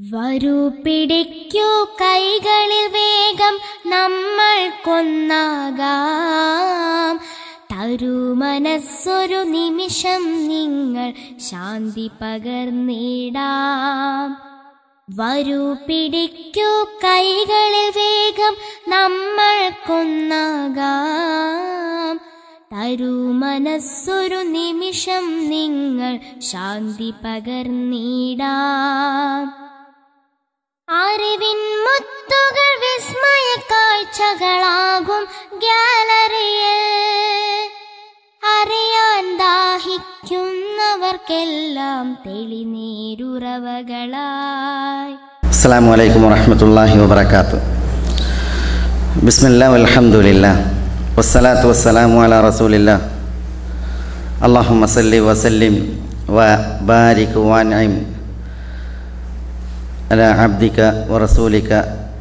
വരൂ പിടിക്കൂ കൈകളിൽ വേഗം നമ്മൾ കൊന്നാകാം. തരൂ മനസ്സൊരു നിമിഷം നിങ്ങൾ ശാന്തി പകർന്നിടാം വരൂ പിടിക്കൂ കൈകളിൽ വേഗം നമ്മൾ കൊന്നാകാം. തരൂ മനസ്സൊരു നിമിഷം നിങ്ങൾ ശാന്തി പകർന്നിടാം അറിവിൻ മുത്തുകൾ വിസ്മയ കാഴ്ചകളാകും ഗാലറിയിൽ. അറിയാൻ ദാഹിക്കുന്നവർക്കെല്ലാം തെളിനീരുറവകളായി. അസ്സാം വലൈക്കും വറഹമത്തല്ലാഹി വബർക്കാത്തു ബിസ്മില്ല അലഹമുല്ല വസ്സലാത്തു വസ്സലാമു അല റസൂലില്ല. അള്ളാഹു സല്ലി വസല്ലിം വ ബാരിക് വാൻഇം അല അബ്ദിക വറസൂലിക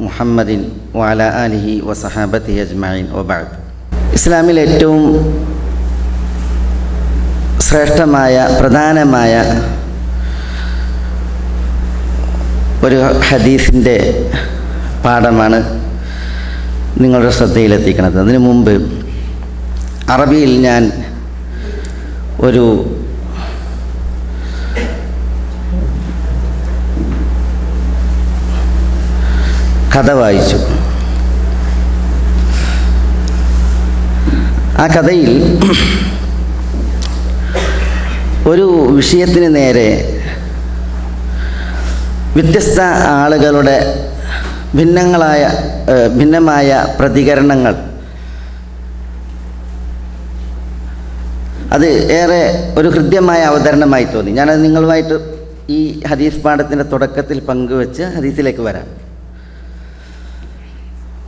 മുഹമ്മദിൻ വഅല ആലിഹി വസഹാബത്തി അജ്മഈൻ വബഅദ് ഇസ്ലാമിൽ ഏറ്റവും ശ്രേഷ്ഠമായ പ്രധാനമായ ഒരു ഹദീസിന്റെ പാഠമാണ് നിങ്ങളുടെ ശ്രദ്ധയിലെത്തിക്കുന്നത്. അതിനു മുമ്പ് അറബിയിൽ ഞാൻ ഒരു കഥ വായിച്ചു. ആ കഥയിൽ ഒരു വിഷയത്തിന് നേരെ വ്യത്യസ്ത ആളുകളുടെ ഭിന്നങ്ങളായ ഭിന്നമായ പ്രതികരണങ്ങൾ. അത് ഏറെ ഒരു ഹൃദ്യമായ അവതരണമായി തോന്നി. ഞാനത് നിങ്ങളുമായിട്ട് ഈ ഹദീസ് പാഠത്തിന്റെ തുടക്കത്തിൽ പങ്കുവെച്ച് ഹദീസിലേക്ക് വരാം.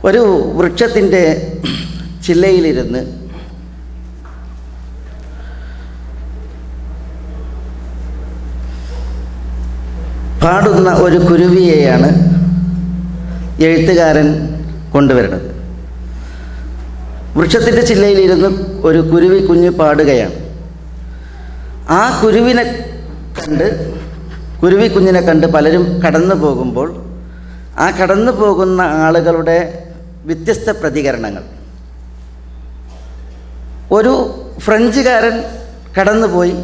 ഒരു വൃക്ഷത്തിന്റെ ചില്ലയിലിരുന്ന് പാടുന്ന ഒരു കുരുവിയെയാണ് എഴുത്തുകാരൻ കൊണ്ടുവരുന്നത്. വൃക്ഷത്തിന്റെ ചില്ലയിലിരുന്ന് ഒരു കുരുവി കുഞ്ഞ് പാടുകയാണ്. ആ കുരുവിനെ കണ്ട് കുരുവി കുഞ്ഞിനെ കണ്ട് പലരും കടന്നു പോകുമ്പോൾ ആ കടന്നു പോകുന്ന ആളുകളുടെ വ്യത്യസ്ത പ്രതികരണങ്ങൾ. ഒരു ഫ്രഞ്ചുകാരൻ കടന്നുപോയി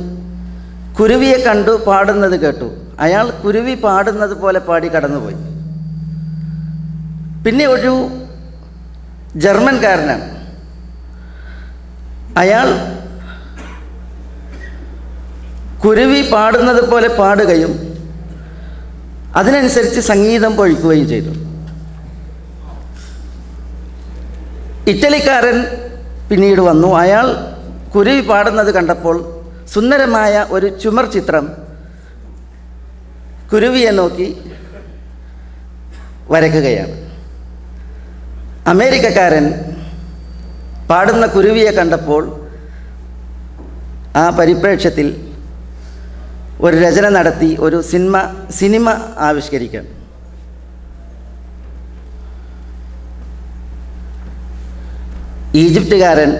കുരുവിയെ കണ്ടു പാടുന്നത് കേട്ടു. അയാൾ കുരുവി പാടുന്നത് പോലെ പാടി കടന്നുപോയി. പിന്നെ ഒരു ജർമ്മൻകാരനാണ്. അയാൾ കുരുവി പാടുന്നത് പോലെ പാടുകയും അതിനനുസരിച്ച് സംഗീതം പൊഴിക്കുകയും ചെയ്തു. ഇറ്റലിക്കാരൻ പിന്നീട് വന്നു. അയാൾ കുരുവി പാടുന്നത് കണ്ടപ്പോൾ സുന്ദരമായ ഒരു ചുമർ ചിത്രം കുരുവിയെ നോക്കി വരയ്ക്കുകയാണ് അമേരിക്കക്കാരൻ പാടുന്ന കുരുവിയെ കണ്ടപ്പോൾ ആ പരിപ്രേക്ഷ്യത്തിൽ ഒരു രചന നടത്തി ഒരു സിനിമ സിനിമ ആവിഷ്കരിക്കുകയാണ് ഈജിപ്തുകാരൻ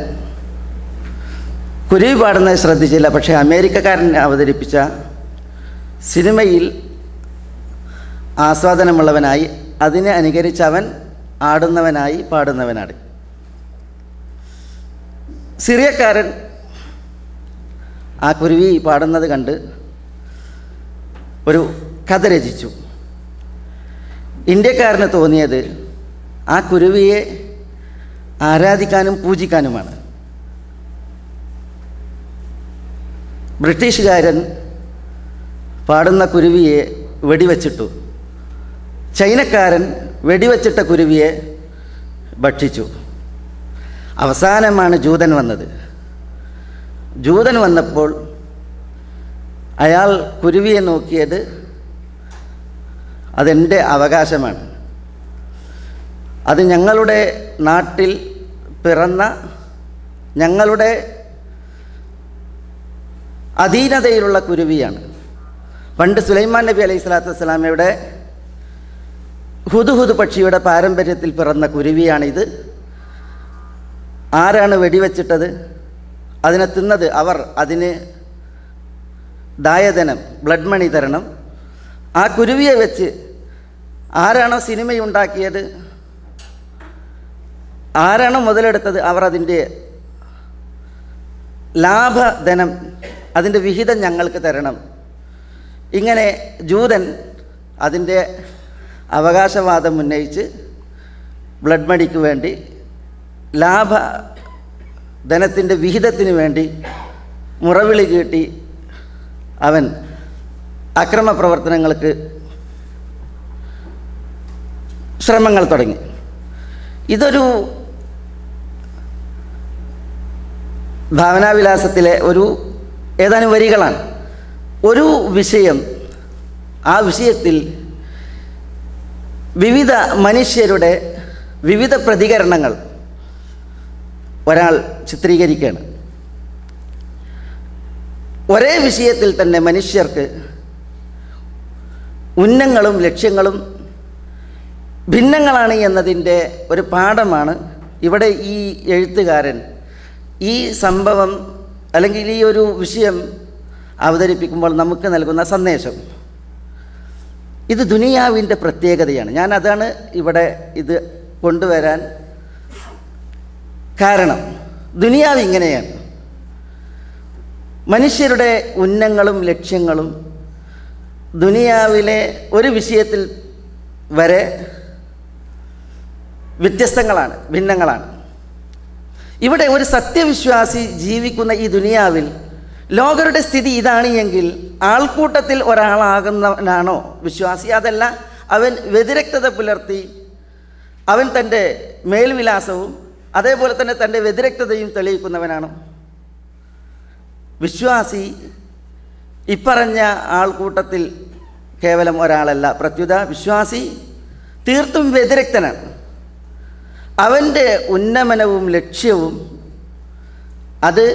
കുരുവി പാടുന്നത് ശ്രദ്ധിച്ചില്ല പക്ഷേ അമേരിക്കക്കാരൻ അവതരിപ്പിച്ച സിനിമയിൽ ആസ്വാദനമുള്ളവനായി അതിനെ അനുകരിച്ച് അവൻ ആടുന്നവനായി പാടുന്നവനാണ്. സിറിയക്കാരൻ ആ കുരുവി പാടുന്നത് കണ്ട് ഒരു കഥ രചിച്ചു. ഇന്ത്യക്കാരന് തോന്നിയത് ആ കുരുവിയെ ആരാധിക്കാനും പൂജിക്കാനുമാണ്. ബ്രിട്ടീഷുകാരൻ പാടുന്ന കുരുവിയെ വെടിവെച്ചിട്ടു. ചൈനക്കാരൻ വെടിവെച്ചിട്ട കുരുവിയെ ഭക്ഷിച്ചു. അവസാനമാണ് ജൂതൻ വന്നത്. ജൂതൻ വന്നപ്പോൾ അയാൾ കുരുവിയെ നോക്കിയത് അതെന്റെ അവകാശമാണ്. അത് ഞങ്ങളുടെ നാട്ടിൽ പിറന്ന ഞങ്ങളുടെ അധീനതയിലുള്ള കുരുവിയാണ്. പണ്ട് സുലൈമാൻ നബി അലൈഹി സ്വലാത്തു വസ്സലാമയുടെ ഹുദുഹുദ് പക്ഷിയുടെ പാരമ്പര്യത്തിൽ പിറന്ന കുരുവിയാണിത്. ആരാണ് വെടിവെച്ചിട്ടത്? അതിനെ തിന്നത് അവർ. അതിന് ദായധനം ബ്ലഡ് മണി തരണം. ആ കുരുവിയെ വെച്ച് ആരാണോ സിനിമയുണ്ടാക്കിയത്? ആരാണോ മുതലെടുത്തത് അവർ അതിന്റെ ലാഭധനം അതിന്റെ വിഹിതം ഞങ്ങൾക്ക് തരണം. ഇങ്ങനെ ജൂതൻ അതിന്റെ അവകാശവാദം ഉന്നയിച്ച് ബ്ലഡ് മണിക്ക് വേണ്ടി ലാഭ ധനത്തിന്റെ വിഹിതത്തിന് വേണ്ടി മുറവിളി കീട്ടി അവൻ അക്രമ പ്രവർത്തനങ്ങൾക്ക് ശ്രമങ്ങൾ തുടങ്ങി. ഇതൊരു ഭാവനാവിലാസത്തിലെ ഒരു ഏതാനും വരികളാണ്. ഒരു വിഷയം ആ വിഷയത്തിൽ വിവിധ മനുഷ്യരുടെ വിവിധ പ്രതികരണങ്ങൾ ഒരാൾ ചിത്രീകരിക്കുകയാണ്. ഒരേ വിഷയത്തിൽ തന്നെ മനുഷ്യർക്ക് ഉന്നങ്ങളും ലക്ഷ്യങ്ങളും ഭിന്നങ്ങളാണ് എന്നതിന്റെ ഒരു പാഠമാണ് ഇവിടെ ഈ എഴുത്തുകാരൻ ഈ സംഭവം അല്ലെങ്കിൽ ഈ ഒരു വിഷയം അവതരിപ്പിക്കുമ്പോൾ നമുക്ക് നൽകുന്ന സന്ദേശം. ഇത് ദുനിയാവിന്റെ പ്രത്യേകതയാണ്. ഞാൻ അതാണ് ഇവിടെ ഇത് കൊണ്ടുവരാൻ കാരണം. ദുനിയാവ് ഇങ്ങനെയാണ്. മനുഷ്യരുടെ ഉന്നങ്ങളും ലക്ഷ്യങ്ങളും ദുനിയാവിലെ ഒരു വിഷയത്തിൽ വരെ വ്യത്യസ്തങ്ങളാണ് ഭിന്നങ്ങളാണ്. ഇവിടെ ഒരു സത്യവിശ്വാസി ജീവിക്കുന്ന ഈ ദുനിയാവിൽ ലോകരുടെ സ്ഥിതി ഇതാണ് എങ്കിൽ ആൾക്കൂട്ടത്തിൽ ഒരാളാകുന്നവനാണോ വിശ്വാസി? അതല്ല അവൻ വ്യതിരക്തത പുലർത്തി അവൻ തന്റെ മേൽവിലാസവും അതേപോലെ തന്നെ തന്റെ വ്യതിരക്തതയും തെളിയിക്കുന്നവനാണോ. വിശ്വാസി ഇപ്പറഞ്ഞ ആൾക്കൂട്ടത്തിൽ കേവലം ഒരാളല്ല പ്രത്യുത വിശ്വാസി തീർത്തും വ്യതിരക്തനാണ്. അവന്റെ ഉന്നമനവും ലക്ഷ്യവും അത്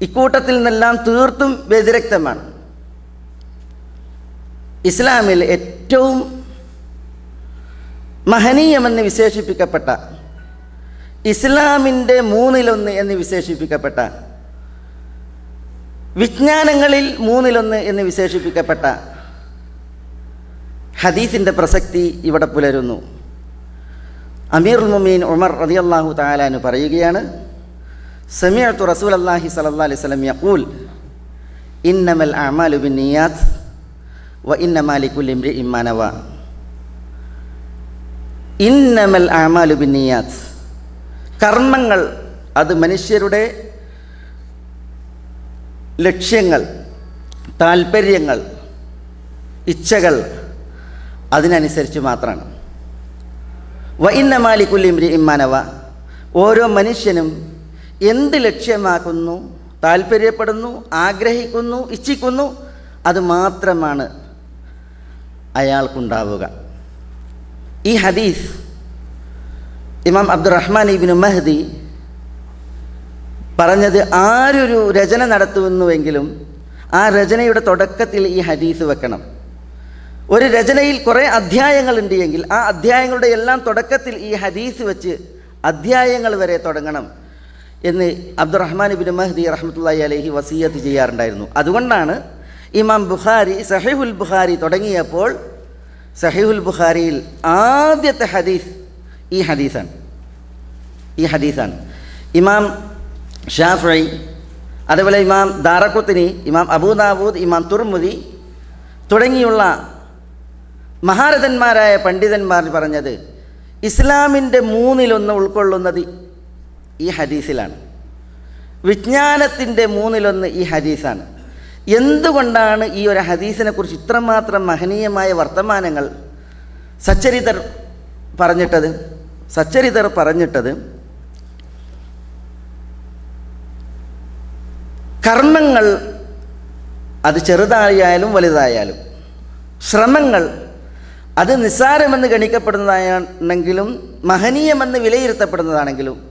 ഇക്കൂട്ടത്തിൽ നിന്നെല്ലാം തീർത്തും വ്യതിരക്തമാണ്. ഇസ്ലാമിൽ ഏറ്റവും മഹനീയമെന്ന് വിശേഷിപ്പിക്കപ്പെട്ട ഇസ്ലാമിന്റെ മൂന്നിലൊന്ന് എന്ന് വിശേഷിപ്പിക്കപ്പെട്ട വിജ്ഞാനങ്ങളിൽ മൂന്നിലൊന്ന് എന്ന് വിശേഷിപ്പിക്കപ്പെട്ട ഹദീസിന്റെ പ്രസക്തി ഇവിടെ പുലരുന്നു. അമീറുൽ മുമീൻ ഉമർ റളിയല്ലാഹു താലാന് പറയുകയാണ് സമീഅത്തു റസൂൽ അള്ളാഹി സല്ലല്ലാഹു അലൈഹി വസല്ലം യഖൂൽ ഇന്നമൽ അഅമാലു ബിന്നിയാത്ത് വ ഇന്നമാലിക്കുൽ ലികുല്ലി ഇമ്മാനവ ഇന്നമൽ അഅമാലു ബിന്നിയാത്ത് കർമ്മങ്ങൾ അത് മനുഷ്യരുടെ ലക്ഷ്യങ്ങൾ താല്പര്യങ്ങൾ ഇച്ഛകൾ അതിനനുസരിച്ച് മാത്രമാണ്. വ ഇന്നമാലിക്കുല്ലിംരി ഇമ്മാനവ ഓരോ മനുഷ്യനും എന്ത് ലക്ഷ്യമാക്കുന്നു താല്പര്യപ്പെടുന്നു ആഗ്രഹിക്കുന്നു ഇച്ഛിക്കുന്നു അത് മാത്രമാണ് അയാൾക്കുണ്ടാവുക. ഈ ഹദീസ് ഇമാം അബ്ദുറഹ്മാൻ ഇബിന് മഹദി പറഞ്ഞത് ആരൊരു രചന നടത്തുന്നുവെങ്കിലും ആ രചനയുടെ തുടക്കത്തിൽ ഈ ഹദീസ് വെക്കണം. ഒരു രചനയിൽ കുറേ അധ്യായങ്ങളുണ്ട് എങ്കിൽ ആ അധ്യായങ്ങളുടെ എല്ലാം തുടക്കത്തിൽ ഈ ഹദീസ് വെച്ച് അധ്യായങ്ങൾ വരെ തുടങ്ങണം എന്ന് അബ്ദുറഹ്മാൻ ബിൻ മഹ്ദി റഹ്മത്തുള്ളി അലഹി വസീയത്ത് ചെയ്യാറുണ്ടായിരുന്നു. അതുകൊണ്ടാണ് ഇമാം ബുഖാരി സഹിഹുൽ ബുഖാരി തുടങ്ങിയപ്പോൾ സഹിഹുൽ ബുഖാരിയിൽ ആദ്യത്തെ ഹദീസ് ഈ ഹദീസാണ്. ഈ ഹദീസാണ്. ഇമാം ഷാഫി അതേപോലെ ഇമാം ദാറക്കുത്തിനി ഇമാം അബൂദാബൂദ് ഇമാം തുർമുദി തുടങ്ങിയുള്ള മഹാരഥന്മാരായ പണ്ഡിതന്മാർ പറഞ്ഞത് ഇസ്ലാമിന്റെ മൂന്നിലൊന്ന് ഉൾക്കൊള്ളുന്നത് ഈ ഹദീസിലാണ്. വിജ്ഞാനത്തിന്റെ മൂന്നിലൊന്ന് ഈ ഹദീസാണ്. എന്തുകൊണ്ടാണ് ഈ ഒരു ഹദീസിനെ കുറിച്ച് ഇത്രമാത്രം മഹനീയമായ വർത്തമാനങ്ങൾ സച്ചരിതർ പറഞ്ഞിട്ടത്? സച്ചരിതർ പറഞ്ഞിട്ടത് കർമ്മങ്ങൾ അത് ചെറുതായാലും വലുതായാലും ശ്രമങ്ങൾ അത് നിസ്സാരമെന്ന് ഗണിക്കപ്പെടുന്നതാണെങ്കിലും മഹനീയമെന്ന് വിലയിരുത്തപ്പെടുന്നതാണെങ്കിലും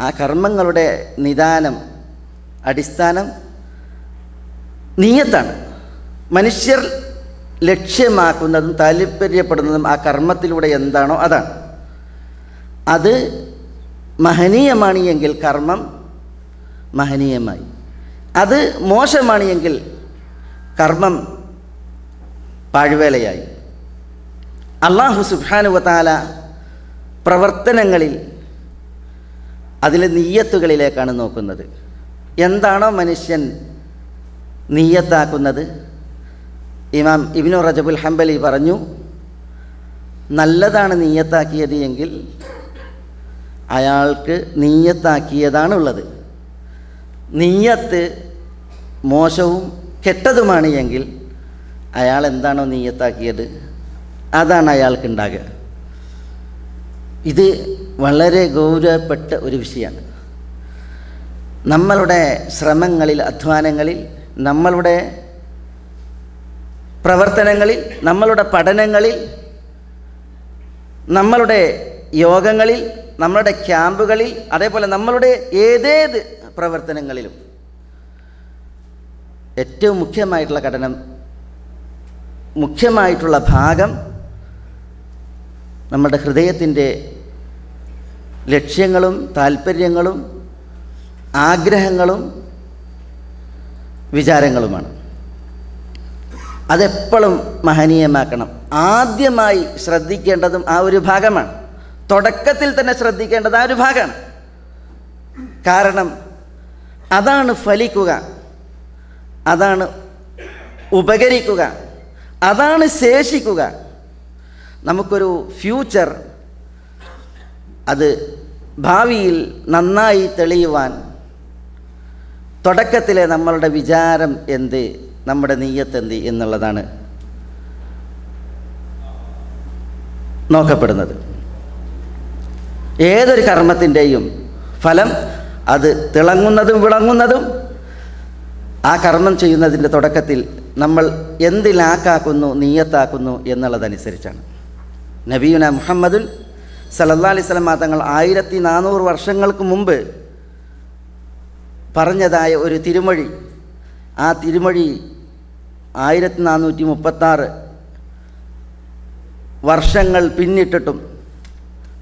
ആ കർമ്മങ്ങളുടെ നിദാനം അടിസ്ഥാനം നീയത്താണ്. മനുഷ്യർ ലക്ഷ്യമാക്കുന്നതും താല്പര്യപ്പെടുന്നതും ആ കർമ്മത്തിലൂടെ എന്താണോ അതാണ്. അത് മഹനീയമാണ് എങ്കിൽ കർമ്മം മഹനീയമായി. അത് മോശമാണ് എങ്കിൽ കർമ്മം പാഴ്വേലയായി. അള്ളാഹു സുബാനുവത്താല പ്രവർത്തനങ്ങളിൽ അതിലെ നീയത്തുകളിലേക്കാണ് നോക്കുന്നത്. എന്താണോ മനുഷ്യൻ നീയത്താക്കുന്നത് ഇമാം ഇബിനു റജബുൽ ഹംബലി പറഞ്ഞു നല്ലതാണ് നീയത്താക്കിയത് എങ്കിൽ അയാൾക്ക് നീയത്താക്കിയതാണുള്ളത് നീയത്ത് മോശവും കെട്ടതുമാണ് എങ്കിൽ അയാൾ എന്താണോ നീയത്താക്കിയത് അതാണ് അയാൾക്കുണ്ടാകുക. ഇത് വളരെ ഗൗരവപ്പെട്ട ഒരു വിഷയമാണ്. നമ്മളുടെ ശ്രമങ്ങളിൽ അധ്വാനങ്ങളിൽ നമ്മളുടെ പ്രവർത്തനങ്ങളിൽ നമ്മളുടെ പഠനങ്ങളിൽ നമ്മളുടെ യോഗങ്ങളിൽ നമ്മളുടെ ക്യാമ്പുകളിൽ അതേപോലെ നമ്മളുടെ ഏതേത് പ്രവർത്തനങ്ങളിലും ഏറ്റവും മുഖ്യമായിട്ടുള്ള ഘടനം മുഖ്യമായിട്ടുള്ള ഭാഗം നമ്മുടെ ഹൃദയത്തിന്റെ ലക്ഷ്യങ്ങളും താല്പര്യങ്ങളും ആഗ്രഹങ്ങളും വിചാരങ്ങളുമാണ്. അതെപ്പോഴും മഹനീയമാക്കണം. ആദ്യമായി ശ്രദ്ധിക്കേണ്ടതും ആ ഒരു ഭാഗമാണ്. തുടക്കത്തിൽ തന്നെ ശ്രദ്ധിക്കേണ്ടത് ആ ഒരു ഭാഗമാണ്. കാരണം അതാണ് ഫലിക്കുക. അതാണ് ഉപകരിക്കുക. അതാണ് ശേഷിക്കുക. നമുക്കൊരു ഫ്യൂച്ചർ അത് ഭാവിയിൽ നന്നായി തെളിയുവാൻ തുടക്കത്തിലെ നമ്മളുടെ വിചാരം എന്ത് നമ്മുടെ നീയത്ത് എന്ത് എന്നുള്ളതാണ് നോക്കപ്പെടുന്നത്. ഏതൊരു കർമ്മത്തിന്റെയും ഫലം അത് തിളങ്ങുന്നതും വിളങ്ങുന്നതും ആ കർമ്മം ചെയ്യുന്നതിന്റെ തുടക്കത്തിൽ നമ്മൾ എന്തിലാക്കാക്കുന്നു നീയത്താക്കുന്നു എന്നുള്ളതനുസരിച്ചാണ്. നബീന മുഹമ്മദുൽ സലല്ലാ അലൈഹി സ്വലമ തങ്ങൾ ആയിരത്തി നാനൂറ് വർഷങ്ങൾക്ക് മുമ്പ് പറഞ്ഞതായ ഒരു തിരുമൊഴി. ആ തിരുമൊഴി ആയിരത്തി നാനൂറ്റി മുപ്പത്താറ് വർഷങ്ങൾ പിന്നിട്ടിട്ടും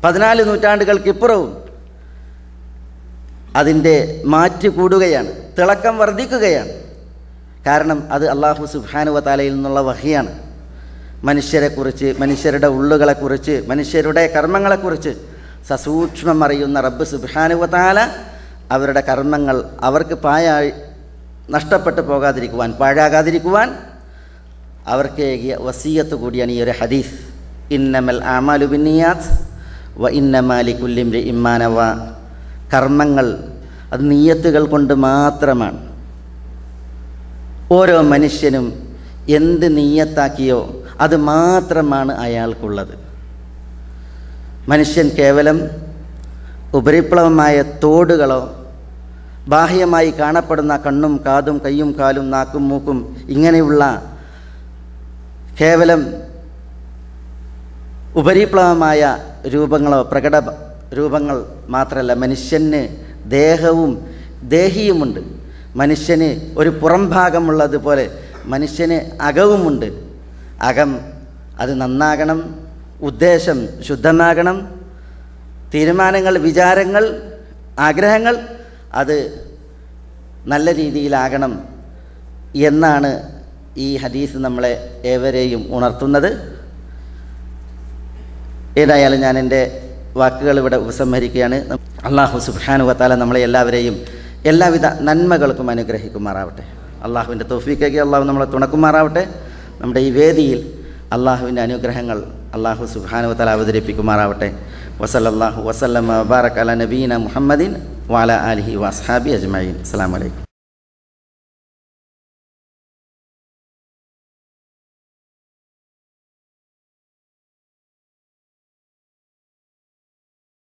പതിനാല് നൂറ്റാണ്ടുകൾക്കിപ്പുറവും അതിന്റെ മാറ്റ് കൂടുകയാണ് തിളക്കം വർദ്ധിക്കുകയാണ്. കാരണം അത് അള്ളാഹു സുബാനുവ താലയിൽ നിന്നുള്ള വഹിയാണ്. മനുഷ്യരെക്കുറിച്ച് മനുഷ്യരുടെ ഉള്ളുകളെക്കുറിച്ച് മനുഷ്യരുടെ കർമ്മങ്ങളെക്കുറിച്ച് സസൂക്ഷ്മം അറിയുന്ന റബ്ബ് സുബാനുവതാല അവരുടെ കർമ്മങ്ങൾ അവർക്ക് പായായി നഷ്ടപ്പെട്ടു പോകാതിരിക്കുവാൻ പാഴാകാതിരിക്കുവാൻ അവർക്ക് ഏകിയ വസീയത്ത് കൂടിയാണ് ഈ ഒരു ഹദീസ്. ഇന്നമൽ ആമാലു ബിന്നിയാത്ത് വ ഇന്നമാലി കുല്ലിംരി ഇമ്മാനവ കർമ്മങ്ങൾ അത് നീയത്തുകൾ കൊണ്ട് മാത്രമാണ്. ഓരോ മനുഷ്യനും എന്ത് നീയത്താക്കിയോ അത് മാത്രമാണ് അയാൾക്കുള്ളത്. മനുഷ്യൻ കേവലം ഉപരിപ്ലവമായ തോടുകളോ ബാഹ്യമായി കാണപ്പെടുന്ന കണ്ണും കാതും കയ്യും കാലും നാക്കും മൂക്കും ഇങ്ങനെയുള്ള കേവലം ഉപരിപ്ലവമായ രൂപങ്ങളോ പ്രകട രൂപങ്ങൾ മാത്രമല്ല മനുഷ്യന് ദേഹവും ദേഹിയുമുണ്ട്. മനുഷ്യന് ഒരു പുറം ഭാഗമുള്ളതുപോലെ മനുഷ്യന് അകവുമുണ്ട്. അകം. അത് നന്നാകണം. ഉദ്ദേശം ശുദ്ധമാകണം. തീരുമാനങ്ങൾ വിചാരങ്ങൾ ആഗ്രഹങ്ങൾ അത് നല്ല രീതിയിലാകണം എന്നാണ് ഈ ഹദീസ് നമ്മളെ ഏവരെയും ഉണർത്തുന്നത്. ഏതായാലും ഞാൻ എന്റെ വാക്കുകൾ ഇവിടെ ഉപസംഹരിക്കുകയാണ്. അള്ളാഹു സുബാനു വത്താല നമ്മളെ എല്ലാവരെയും എല്ലാവിധ നന്മകൾക്കും അനുഗ്രഹിക്കുമാറാവട്ടെ. അള്ളാഹുവിന്റെ തോഫിക്കേക്ക് അള്ളാഹു നമ്മളെ തുണക്കുമാറാവട്ടെ. നമ്മുടെ ഈ വേദിയിൽ അള്ളാഹുവിന്റെ അനുഗ്രഹങ്ങൾ അള്ളാഹു സുബാനു തല അവതരിപ്പിക്കുമാറാവട്ടെ. വസലല്ലാഹു വസല്ലമ ബാറക് അല നബീന മുഹമ്മദിൻ വാല അലിഹി വസ്ഹാബി അജ്മീൻ അസ്സാം വലൈക്കും